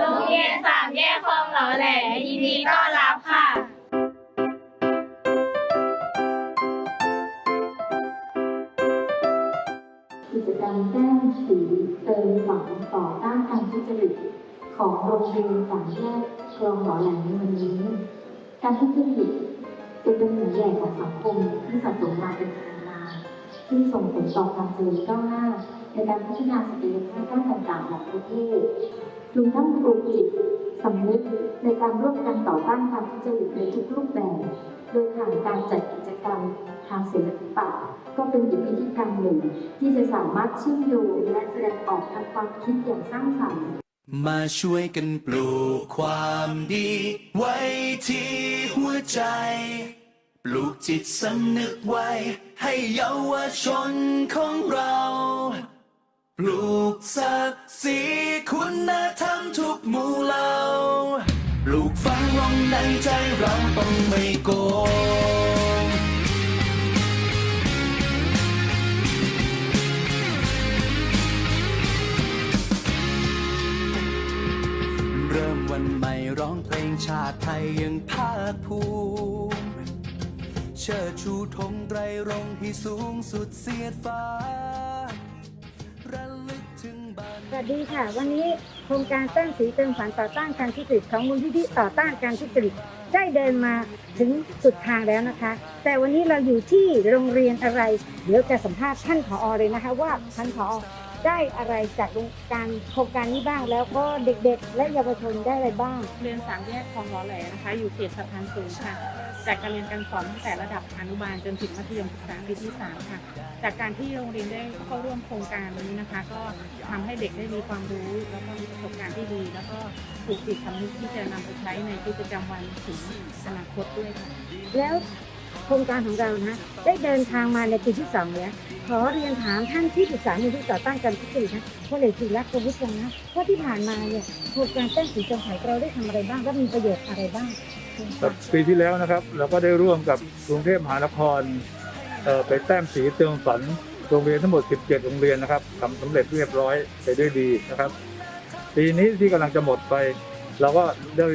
โรงเรียนสามแยกคลองหล่อแหลยินดีต้อนรับค่ะ กิจกรรมแต้มสีเติมฝังต่อต้านการทุจริตของโรงเรียนสามแยกคลองหล่อแหลในวันนี้ การทุจริตเป็นปัญหาใหญ่ของสังคมที่สะสมมาเป็นเวลานานซึ่งส่งผลต่อการเจริญก้าวหน้าในการพัฒนาศักยภาพด้านต่างๆของประเทศ รวมทั้งปลูกจิตสำนึกในการร่วมกันต่อต้านความทุจริตในทุกรูปแบบ โดยผ่านการจัดกิจกรรมทางศิลปะ ก็เป็นอีกวิธีการหนึ่ง ที่จะสามารถเชื่อมโยงและแสดงออกทางความคิดอย่างสร้างสรรค์มาช่วยกันปลูกความดี ไว้ที่หัวใจ ปลูกจิตสำนึกไว้ ให้เยาวชนของเรา ศักดิ์ศรีคุณธรรมทุกหมู่เหล่าปลูกฝังลงในใจเราต้องไม่โกงเริ่มวันใหม่ร้องเพลงชาติไทยยังภาคภูมิเชิดชูธงไตรรงค์ให้สูงสุดเสียดฟ้าระลึก วัสดีค่ะ วันนี้โครงการแต้มสีเติมฝันต่อต้านการทุจริตของมูลนิธิต่อต้านการทุจริตได้เดินมาถึงสุดทางแล้วนะคะ แต่วันนี้เราอยู่ที่โรงเรียนอะไร เดี๋ยวจะสัมภาษณ์ท่านผอเลยนะคะ ว่าท่านผอได้อะไรจากโครงการโครงการนี้บ้างแล้วก็เด็กๆ และเยาวชนได้อะไรบ้าง เรียนสามแยกคลองล้อแหลนะคะ อยู่เขตสะพานสูงค่ะ จากการเรียนการสอนตั้งแต่ระดับอนุบาลจนถึงมัธยมศึกษาปีที่สามค่ะ จากการที่โรงเรียนได้เข้าร่วมโครงการนี้นะคะ ก็ทำให้เด็กได้มีความรู้ แล้วก็มีประสบการณ์ที่ดี แล้วก็ปลูกจิตสำนึกที่จะนำไปใช้ในชีวิตประจำวันถึงอนาคตด้วยค่ะ แล้วโครงการของเรานะได้เดินทางมาในปีที่สองแล้วขอเรียนถามท่านที่ปรึกษามูลที่ต่อต้านการทุจริตนะพลเอกจิรักษ์กบุตรนะว่าที่ผ่านมาเนี่ยโครงการแต้มสีจังหวัดเราได้ทำอะไรบ้างและมีประโยชน์อะไรบ้าง ครับปีที่แล้วนะครับ เราก็ได้ร่วมกับกรุงเทพมหานครเไปแต้มสีเติมฝันโรงเรียนทั้งหมด 17 โรงเรียนนะครับทำสำเร็จเรียบร้อยไปด้วยดีนะครับ ปีนี้ที่กำลังจะหมดไป เราก็ได้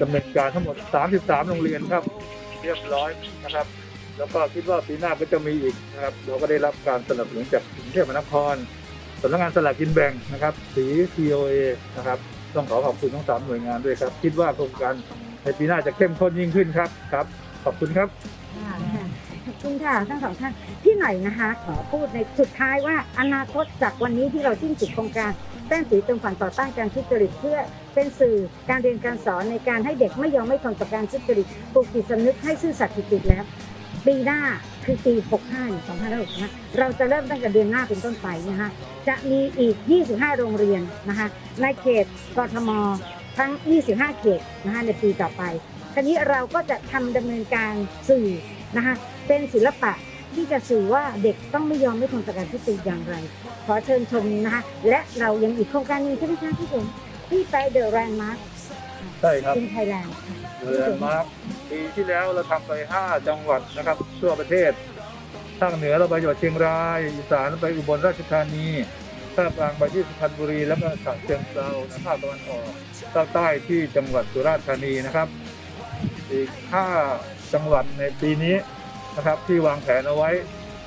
ดำเนินการทั้งหมด 33 โรงเรียนครับ เรียบร้อยนะครับ แล้วก็คิดว่าปีหน้าก็จะมีอีกนะครับ เราก็ได้รับการสนับสนุนจากกรุงเทพมหานครสำนักงานสลากกินแบ่งนะครับ สี COA นะครับ ต้องขอขอบคุณทั้งสามหน่วยงานด้วยครับ คิดว่าโครงการ ในปีหน้าจะเข้มข้นยิ่งขึ้นครับครับ ขอบคุณครับ ขอบคุณค่ะทั้งสองท่านพี่หน่อยนะคะ ขอพูดในสุดท้ายว่าอนาคตจากวันนี้ที่เราสิ้นสุดโครงการแต้มสีเติมฝันต่อต้านการทุจริตเพื่อเป็นสื่อการเรียนการสอนในการให้เด็กไม่ยอมไม่ทนต่อการทุจริตปลูกจิตสำนึกให้ซื่อสัตย์สุจริตแล้ว ปีหน้าคือปี 65เนี่ย2565นะเราจะเริ่มตั้งแต่เดือนหน้าเป็นต้นไปนะคะจะมีอีก 25 โรงเรียนนะคะในเขตกทม ทั้ง 25 เขตนะคะในปีต่อไปทีนี้เราก็จะทำดำเนินการสื่อนะคะเป็นศิลปะที่จะสื่อว่าเด็กต้องไม่ยอมไม่ทนต่อการทุจริตอย่างไร ขอเชิญชมนะคะและเรายังอีกโครงการหนึงใช่ไหมคะพี่ผมที่ไปเดอะแรนด์มาร์คใช่ครับอินไทยแลนด์เรือนมาร์คปีที่แล้วเราทำไป 5 จังหวัดนะครับทั่วประเทศภาคเหนือเราไปจังหวัดเชียงรายอีสานไปอุบลราชธานี ภาคกลางไปที่สุพรรณบุรี แล้วก็ฉะเชิงเทราและภาคตะวันออกภาคใต้ที่จังหวัดสุราษฎร์ธานีนะครับ อีก5จังหวัดในปีนี้นะครับ ที่วางแผนเอาไว้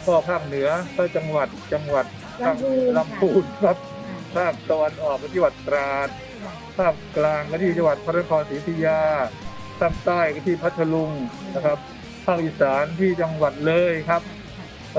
ก็ภาคเหนือก็จังหวัดจังหวัดภาคลำพูนค่ะลำพูนครับภาคตะวันออกก็ที่จังหวัดตราดภาคกลางก็ที่จังหวัดพระนครศรีอยุธยาภาคใต้ก็ที่พัทลุงนะครับภาคอีสานที่จังหวัดเลยครับ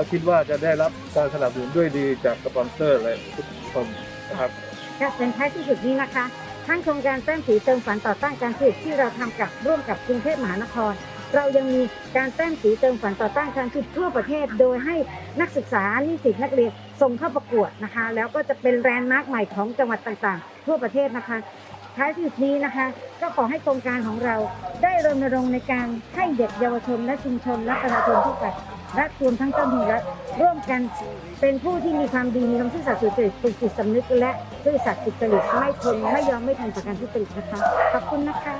ก็คิดว่าจะได้รับการสนับสนุนด้วยดีจากสปอนเซอร์และทุกคนนะครับค่ะเป็นท้ายที่สุดนี้นะคะ ทั้งโครงการแต้มสีเติมฝันต่อต้านการทุจริตที่เราทำกับร่วมกับกรุงเทพมหานคร เรายังมีการแต้มสีเติมฝันต่อต้านการทุจริตทั่วประเทศ โดยให้นักศึกษานิสิตนักเรียนส่งเข้าประกวดนะคะ แล้วก็จะเป็นแลนด์มาร์คใหม่ของจังหวัดต่างๆ ทั่วประเทศนะคะ ท้ายที่สุดนี้นะคะ ก็ขอให้โครงการของเราได้รณรงค์ในการให้เด็กเยาวชนและชุมชนและประชาชนทั่วไป และรวมทั้งเจ้าหน้าที่รัฐร่วมกันเป็นผู้ที่มีความดีมีความซื่อสัตย์สุจริตปลูกจิตสำนึกและซื่อสัตย์สุจริตไม่ทนไม่ยอมไม่ทนต่อการทุจริตนะคะขอบคุณนะคะ